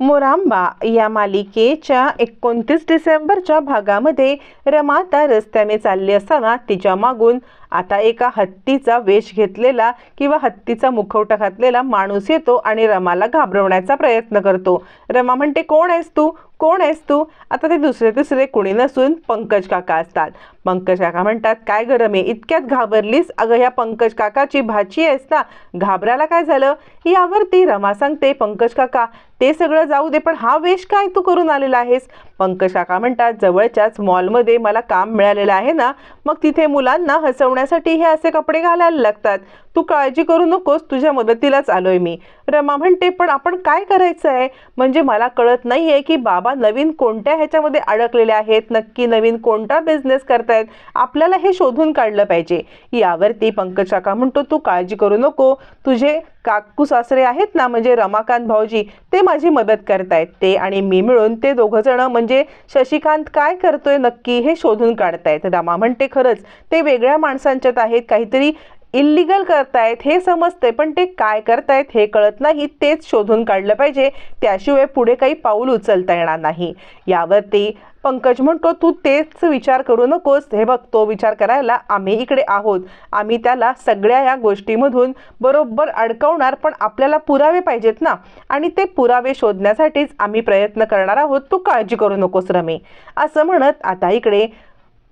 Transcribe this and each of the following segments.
मोरांबा या मालिकेच्या एकोणतीस डिसेंबरच्या भागामध्ये रमाता रस्त्याने चालली असताना तिच्या मागून आता एका हत्तीचा वेश घेतलेला किंवा हत्तीचा मुखवटा घातलेला माणूस येतो आणि रमाला घाबरवण्याचा प्रयत्न करतो. रमा म्हणते कोण आहेस तू? कोण आहेस तू? आता ते दुसरे तिसरे कुणी नसून पंकज काका असतात. पंकज काका म्हणतात काय गरम आहे? इतक्यात घाबरलीस? अगं ह्या पंकज काकाची भाची आहेस ना? घाबरायला काय झालं? यावरती रमा सांगते पंकज काका ते सगळं जाऊ दे पण हा वेश काय तू करून आलेला आहेस? पंकज काका म्हणतात जवळच्याच मॉलमध्ये मला काम मिळालेलं आहे ना मग तिथे मुलांना ठेवण्यासाठी हे असे कपडे घालायला लागतात. तू काळजी करू नकोस तुझ्या मदतीलाच आलोय मी. रमा म्हणते पण आपण काय करायचं आहे म्हणजे मला कळत नाही आहे की बाबा नवीन कोणत्या ह्याच्यामध्ये अडकलेले आहेत नक्की नवीन कोणता बिझनेस करतायत आपल्याला हे शोधून काढलं पाहिजे. यावरती पंकजाका म्हणतो तू काळजी करू नको तुझे काकू सासरे आहेत ना म्हणजे रमाकांत भाऊजी ते माझी मदत करतायत. ते आणि मी मिळून ते दोघं जण म्हणजे शशिकांत काय करतोय नक्की हे शोधून काढतायत. रमा म्हणते खरंच ते वेगळ्या माणसांच्यात आहेत काहीतरी इल्लिगल करतायत हे समजते पण ते काय करतायत हे कळत नाही. तेच शोधून काढलं पाहिजे. त्याशिवाय पुढे काही पाऊल उचलता येणार नाही. यावरती पंकज म्हणतो तू तेच विचार करू नकोस. हे बघ तो विचार करायला आम्ही इकडे आहोत. आम्ही त्याला सगळ्या या गोष्टीमधून बरोबर अडकवणार पण आपल्याला पुरावे पाहिजेत ना. आणि ते पुरावे शोधण्यासाठीच आम्ही प्रयत्न करणार आहोत. तू काळजी करू नकोस रमे. असं म्हणत आता इकडे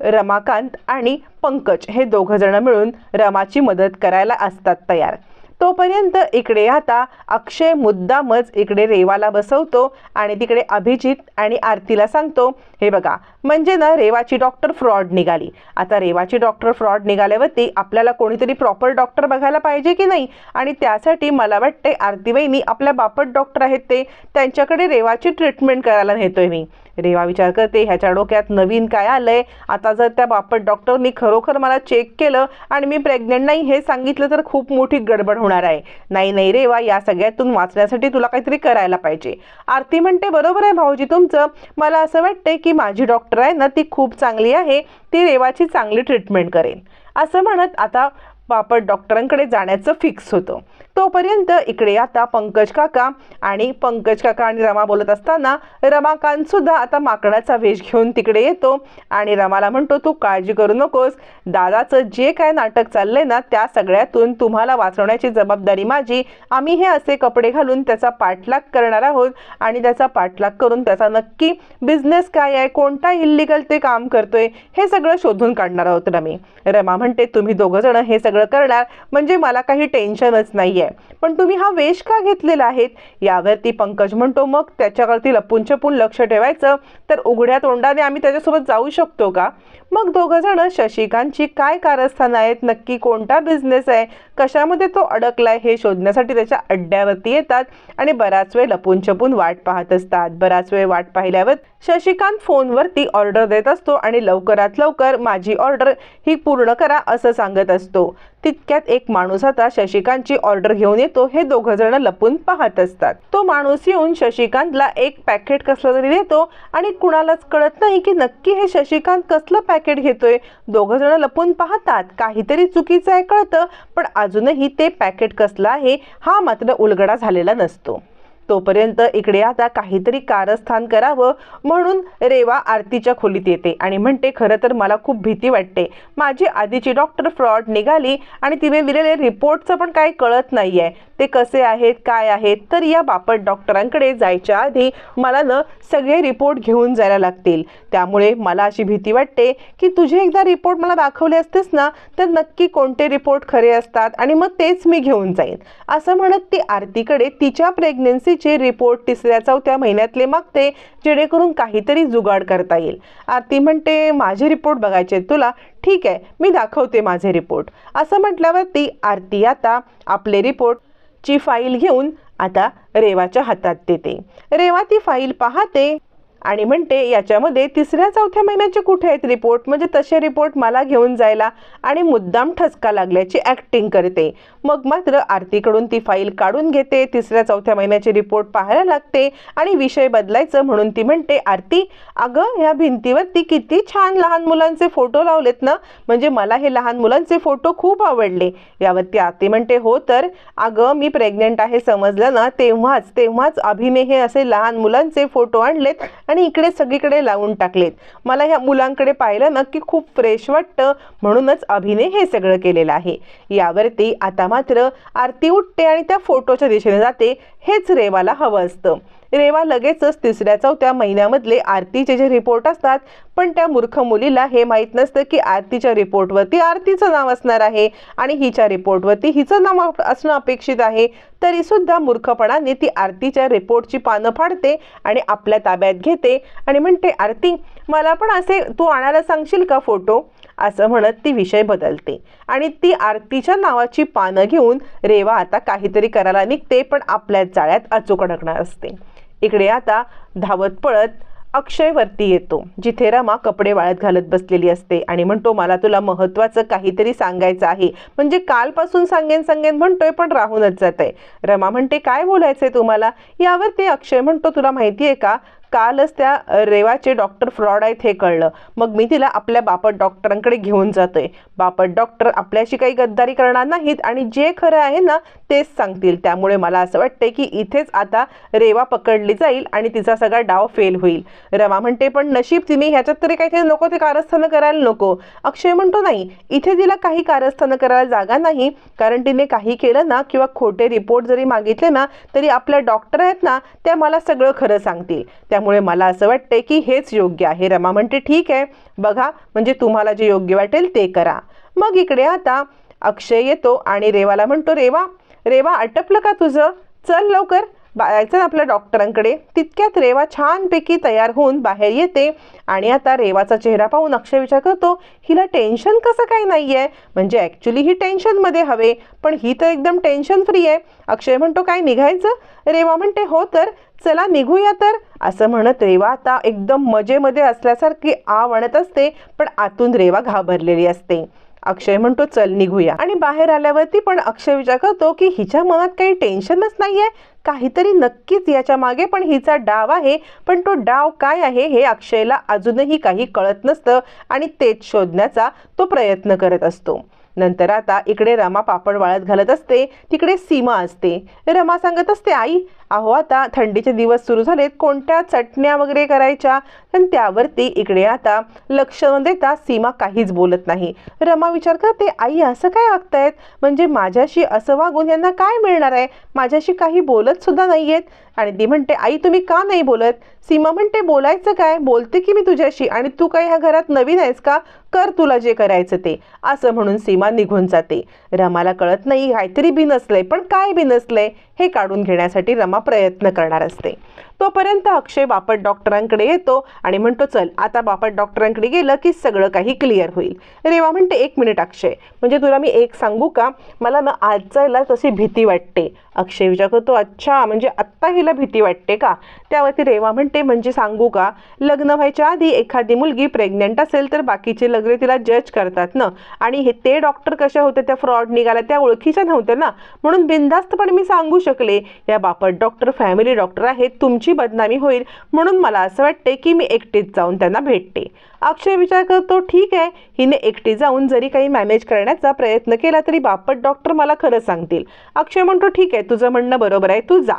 रमाकांत आणि पंकज हे दोघंजणं मिळून रमाची मदत करायला असतात तयार. तोपर्यंत इकडे आता अक्षय मुद्दामच इकडे रेवाला बसवतो आणि तिकडे अभिजित आणि आरतीला सांगतो हे बघा म्हणजे ना रेवाची डॉक्टर फ्रॉड निघाली. आता रेवाची डॉक्टर फ्रॉड निघाल्यावरती आपल्याला कोणीतरी प्रॉपर डॉक्टर बघायला पाहिजे की नाही? आणि त्यासाठी मला वाटते आरती वहिनी आपल्या बापट डॉक्टर आहेत ते. त्यांच्याकडे रेवाची ट्रीटमेंट करायला नेतोय मी. रेवा विचार करते ह्याच्या डोक्यात नवीन काय आलंय? आता जर त्या बापट डॉक्टरनी खरोखर मला चेक केलं आणि मी प्रेग्नेंट नाही हे सांगितलं तर खूप मोठी गडबड होणार आहे. नाही नाही रेवा या सगळ्यातून वाचण्यासाठी तुला काहीतरी करायला पाहिजे. आरती म्हणते बरोबर आहे भाऊजी तुमचं. मला असं वाटतंय की माझी डॉक्टर आहे ना ती खूप चांगली आहे. ती रेवाची चांगली ट्रीटमेंट करेल असं म्हणत आता बापट डॉक्टरांकडे जाण्याचं फिक्स होतं. तोपर्यंत इकडे आता पंकज काका आणि पंकज काका आणि रमा बोलत असताना रमाकांत सुद्धा आता माकडाचा वेश घेऊन तिकडे येतो आणि रमाला म्हणतो तू काळजी करू नकोस. दादाचं जे काय नाटक चाललंय ना त्या सगळ्यातून तुम्हाला वाचवण्याची जबाबदारी माझी. आम्ही हे असे कपडे घालून त्याचा पाठलाग करणार आहोत आणि त्याचा पाठलाग करून त्याचा नक्की बिझनेस काय आहे कोणता इल्लिगल ते काम करतोय हे सगळं शोधून काढणार आहोत रमी रमा म्हणते तुम्ही दोघं जण हे सगळं करणार. म्हणजे मला काही टेन्शनच नाही आहे पण तुम्ही हा वेश का घेतलेला आहेत? यावरती पंकज म्हणतो मग त्याच्यावरती लपून छपून लक्ष ठेवायचं तर उघड्या तोंडाने आम्ही त्याच्यासोबत जाऊ शकतो का? मग दोघं जण शशिकांतची काय कारस्थानं आहेत नक्की कोणता बिझनेस आहे कशामध्ये तो अडकलाय हे शोधण्यासाठी त्याच्या अड्ड्यावरती येतात आणि बराच वेळ लपून छपून वाट पाहत असतात. बराच वेळ वाट पाहिल्यावर शशिकांत फोनवरती ऑर्डर देत असतो आणि लवकरात लवकर माझी ऑर्डर ही पूर्ण करा असं सांगत असतो. तितक्यात एक माणूस आता शशिकांतची ऑर्डर घेऊन येतो हे दोघं जण लपून पाहत असतात. तो माणूस येऊन शशिकांतला एक पॅकेट कसलं तरी देतो आणि कुणालाच कळत नाही की नक्की हे शशिकांत कसलं पॅकेट पॅकेट घेतोय. दोघं जण लपून पाहतात. काहीतरी चुकीचं आहे कळतं पण अजूनही ते पॅकेट कसलं आहे हा मात्र उलगडा झालेला नसतो. तोपर्यंत इकडे आता काहीतरी कारस्थान करावं म्हणून रेवा आरतीच्या खोलीत येते आणि म्हणते खरं तर मला खूप भीती वाटते. माझी आधीची डॉक्टर फ्रॉड निघाली आणि तिने दिलेले रिपोर्टचं पण काही कळत नाही आहे ते कसे आहेत काय आहेत तर या बापट डॉक्टरांकडे जायच्या आधी मला न सगळे रिपोर्ट घेऊन जायला लागतील. त्यामुळे मला अशी भीती वाटते की तुझे एकदा रिपोर्ट मला दाखवले असतेस ना तर नक्की कोणते रिपोर्ट खरे असतात आणि मग तेच मी घेऊन जाईन. असं म्हणत ती आरतीकडे तिच्या प्रेग्नेन्सीचे रिपोर्ट तिसऱ्या चौथ्या महिन्यातले मागते जेणेकरून काहीतरी जुगाड करता येईल. आरती म्हणते माझे रिपोर्ट बघायचे आहेत तुला. ठीक आहे मी दाखवते माझे रिपोर्ट. असं म्हटल्यावरती आरती आता आपले रिपोर्ट ची फाईल घेऊन आता रेवाच्या हातात देते. रेवा ती फाईल पाहते. आणि म्हणते याच्यामध्ये तिसऱ्या चौथ्या महिन्याचे कुठे आहेत रिपोर्ट म्हणजे तसे रिपोर्ट मला घेऊन जायला आणि मुद्दाम ठसका लागल्याची ॲक्टिंग करते. मग मात्र आरतीकडून ती फाईल काढून घेते तिसऱ्या चौथ्या महिन्याचे रिपोर्ट पाहायला लागते आणि विषय बदलायचं म्हणून ती म्हणते आरती अगं ह्या भिंतीवरती किती छान लहान मुलांचे फोटो लावलेत ना. म्हणजे मला हे लहान मुलांचे फोटो खूप आवडले. यावरती आरती म्हणते हो तर अगं मी प्रेग्नेंट आहे समजलं ना. तेव्हाच तेव्हाच अभिने हे असे लहान मुलांचे फोटो आणलेत आणि इकडे सगळीकडे लावून टाकलेत. मला ह्या मुलांकडे पाहिलं ना की खूप फ्रेश वाटतं. म्हणूनच अभिने हे सगळं केलेलं आहे. यावरती आता मात्र आरती उठते आणि त्या फोटोच्या दिशेने जाते. हेच रेवाला हवं असतं. रेवा लगेचच तिसऱ्या चौथ्या महिन्यामधले आरतीचे जे रिपोर्ट असतात पण त्या मूर्ख मुलीला हे माहीत नसतं की आरतीच्या रिपोर्टवरती आरतीचं नाव असणार आहे आणि हिच्या रिपोर्टवरती हिचं नाव असणं अपेक्षित आहे. तरीसुद्धा मूर्खपणाने ती आरतीच्या रिपोर्टची पानं फाडते आणि आपल्या ताब्यात घेते आणि म्हणते आरती मला पण असे तू आणायला सांगशील का फोटो असं म्हणत ती विषय बदलते. आणि ती आरतीच्या नावाची पानं घेऊन रेवा आता काहीतरी करायला निघते पण आपल्याच जाळ्यात अचूक अडकणार असते. इकडे आता धावत पळत अक्षयवरती येतो. जिथे रमा कपडे वाळत घालत बसलेली असते आणि म्हणतो मला तुला महत्त्वाचं काहीतरी सांगायचं आहे. म्हणजे कालपासून सांगेन सांगेन म्हणतोय पण राहूनच जात आहे रमा म्हणते काय बोलायचं आहे तुम्हाला? यावर ते अक्षय म्हणतो तुला माहिती आहे का? कालच त्या रेवाचे डॉक्टर फ्रॉड आहेत हे कळलं. मग मी तिला आपल्या बापट डॉक्टरांकडे घेऊन जातोय. बापट डॉक्टर आपल्याशी काही गद्दारी करणार नाहीत आणि जे खरं आहे ना तेच सांगतील. त्यामुळे मला असं वाटतंय की इथेच आता रेवा पकडली जाईल आणि तिचा सगळा डाव फेल होईल. रमा म्हणते पण नशीब तिने ह्याच्यात तरी काहीतरी नको ते कारस्थानं करायला नको. अक्षय म्हणतो नाही इथे तिला काही कारस्थानं करायला जागा नाही. कारण तिने काही केलं ना किंवा खोटे रिपोर्ट जरी मागितले ना तरी आपल्या डॉक्टर आहेत ना त्या मला सगळं खरं सांगतील. त्यामुळे मला असं वाटतंय की हेच योग्य आहे. रमा म्हणते ठीक आहे. बघा म्हणजे तुम्हाला जे योग्य वाटेल ते करा. मग इकडे आता अक्षय येतो आणि रेवाला म्हणतो रेवा रेवा आटपलं का तुझं? चल लवकर. जायचं आपल्या डॉक्टरांकडे. तितक्यात रेवा छानपैकी तयार होऊन बाहेर येते आणि आता रेवाचा चेहरा पाहून अक्षय विचार करतो हिला टेन्शन कसं काही नाही आहे म्हणजे ॲक्च्युली ही टेन्शनमध्ये हवे पण ही तर एकदम टेन्शन फ्री आहे. अक्षय म्हणतो काय निघायचं? रेवा म्हणते हो तर चला निघूया तर. असं म्हणत रेवा आता एकदम मजेमध्ये असल्यासारखी आ म्हणत असते पण आतून रेवा घाबरलेली असते. अक्षय म्हणतो चल निघूया. आणि बाहेर आल्यावरती पण अक्षय विचार करतो की हिच्या मनात काही टेन्शनच नाहीये. काहीतरी नक्कीच याच्या मागे पण हिचा डाव आहे. पण तो डाव काय आहे हे अक्षयला अजूनही काही कळत नसतं आणि तेच शोधण्याचा तो प्रयत्न करत असतो. नंतर आता इकडे रमा पापड वाळत घालत असते तिकडे सीमा असते. रमा सांगत असते आई अहो आता थंडीचे दिवस सुरू झालेत. कोणत्या चटण्या वगैरे करायच्या? पण त्यावरती इकडे आता लक्ष न देता सीमा काहीच बोलत नाही. रमा विचार करते आई असं काय वागतायत म्हणजे माझ्याशी असं वागून यांना काय मिळणार आहे? माझ्याशी काही बोलत सुद्धा नाही आहेत आणि ती म्हणते आई तुम्ही का नाही बोलत? सीमा म्हणते बोलायचं काय? बोलते की मी तुझ्याशी? आणि तू काही ह्या घरात नवीन आहेस का? कर तुला जे करायचं ते. असं म्हणून सीमा निघून जाते. रमाला कळत नाही काहीतरी बिनसलंय पण काय बिनसलंय हे काढून घेण्यासाठी रमा प्रयत्न करणार असते. तोपर्यंत अक्षय बापट डॉक्टरांकडे येतो आणि म्हणतो चल आता बापट डॉक्टरांकडे गेलं की सगळं काही क्लिअर होईल. रेवा म्हणते एक मिनिट अक्षय म्हणजे तुला मी एक सांगू का? मला ना आज तशी भीती वाटते. अक्षय विचार करतो अच्छा म्हणजे आत्ता हिला भीती वाटते का? त्यावरती रेवा म्हणते म्हणजे सांगू का? लग्न व्हायच्या आधी एखादी मुलगी प्रेग्नंट असेल तर बाकीचे लग्न तिला जज करतात ना? आणि हे ते डॉक्टर कशा होते? त्या फ्रॉड निघाल्या त्या ओळखीच्या नव्हत्या ना? म्हणून बिनधास्तपणे मी सांगू शकले. या बापट डॉक्टर फॅमिली डॉक्टर आहेत तुमची बदनामी होईल म्हणून मला असं वाटते की मी एकटीच जाऊन त्यांना भेटते. अक्षय विचार करतो ठीक आहे. हिने एकटी जाऊन जरी काही मॅनेज करण्याचा प्रयत्न केला तरी बापट डॉक्टर मला खरं सांगतील. अक्षय म्हणतो ठीक आहे तुझं म्हणणं बरोबर आहे तू जा.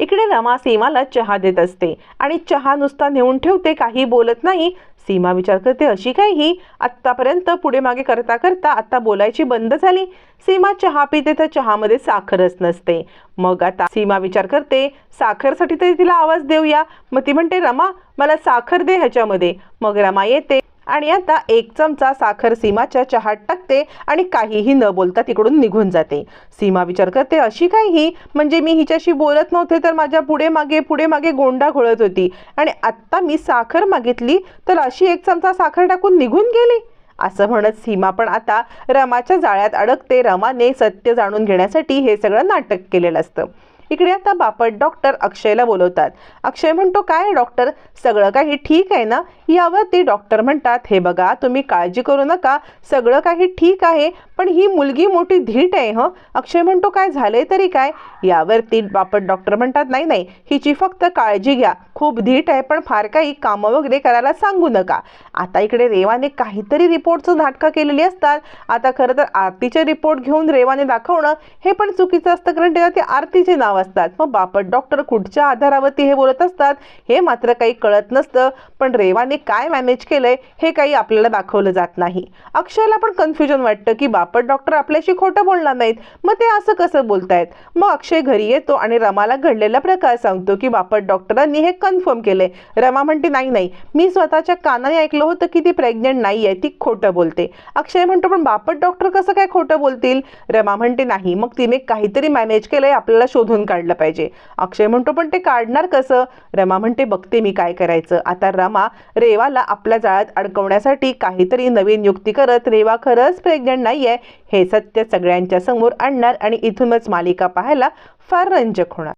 इकडे रमा सीमाला चहा देत असते आणि चहा नुसता नेऊन ठेवते काही बोलत नाही. सीमा विचार करते अशी काय ही? आत्तापर्यंत पुढे मागे करता करता आत्ता बोलायची बंद झाली. सीमा चहा पिते तर चहामध्ये साखरच नसते. मग आता सीमा विचार करते साखरसाठी तरी तिला आवाज देऊया. मग ती म्हणते रमा मला साखर दे ह्याच्यामध्ये. मग रमा येते आणि आता एक चमचा साखर सीमाच्या चहात टाकते आणि काहीही न बोलता तिकडून निघून जाते. सीमा विचार करते अशी काय ही? म्हणजे मी हिच्याशी बोलत नव्हते तर माझ्या पुढे मागे पुढे मागे गोंडा घोळत होती. आणि आत्ता मी साखर मागितली तर अशी एक चमचा साखर टाकून निघून गेली? असं म्हणत सीमा पण आता रमाच्या जाळ्यात अडकते. रमाने सत्य जाणून घेण्यासाठी हे सगळं नाटक केलेलं असतं. इकडे आता बापट डॉक्टर अक्षयला बोलवतात. अक्षय म्हणतो काय डॉक्टर? सगळं काही ठीक आहे ना? यावरती डॉक्टर म्हणतात हे बघा तुम्ही काळजी करू नका. सगळं काही ठीक आहे पण ही मुलगी मोठी धीट आहे हं? अक्षय म्हणतो काय झालंय तरी काय? यावरती बापट डॉक्टर म्हणतात नाही नाही हिची फक्त काळजी घ्या. खूप धीट आहे पण फार काही कामं वगैरे करायला सांगू नका. आता इकडे रेवाने काहीतरी रिपोर्टचं नाटकं केलेली असतात. आता खरं तर आरतीचे रिपोर्ट घेऊन रेवाने दाखवणं हे पण चुकीचं असतं कारण त्याला ते आरतीचे नाव असतात. मग बापट डॉक्टर कुठच्या आधारावरती हे बोलत असतात हे मात्र काही कळत नसतं. पण रेवाने काय मॅनेज केलंय हे काही आपल्याला दाखवलं जात नाही. अक्षयला पण कन्फ्युजन वाटतं की बाप बापट डॉक्टर आपल्याशी खोटं बोलणार नाहीत. मग ते असं कसं बोलतायत? मग अक्षय घरी येतो आणि रमाला घडलेला प्रकार सांगतो की बापट डॉक्टरांनी हे कन्फर्म केले रमा म्हणते नाही नाही. मी स्वतःच्या कानाने ऐकलं होतं की ती प्रेग्नेंट नाही आहे. ती खोटं बोलते. अक्षय म्हणतो पण बापट डॉक्टर कसं काय खोटं बोलतील? रमा म्हणते नाही. मग तिने काहीतरी मॅनेज केलंय आपल्याला शोधून काढलं पाहिजे. अक्षय म्हणतो पण ते काढणार कसं? रमा म्हणते बघते मी काय करायचं. आता रमा रेवाला आपल्या जाळ्यात अडकवण्यासाठी काहीतरी नवीन युक्ती करत रेवा खरंच प्रेग्नेंट नाही आहे हे सत्य सगळ्यांच्या समोर आणणार आणि इथूनच मालिका पाहायला फार रंजक होणार.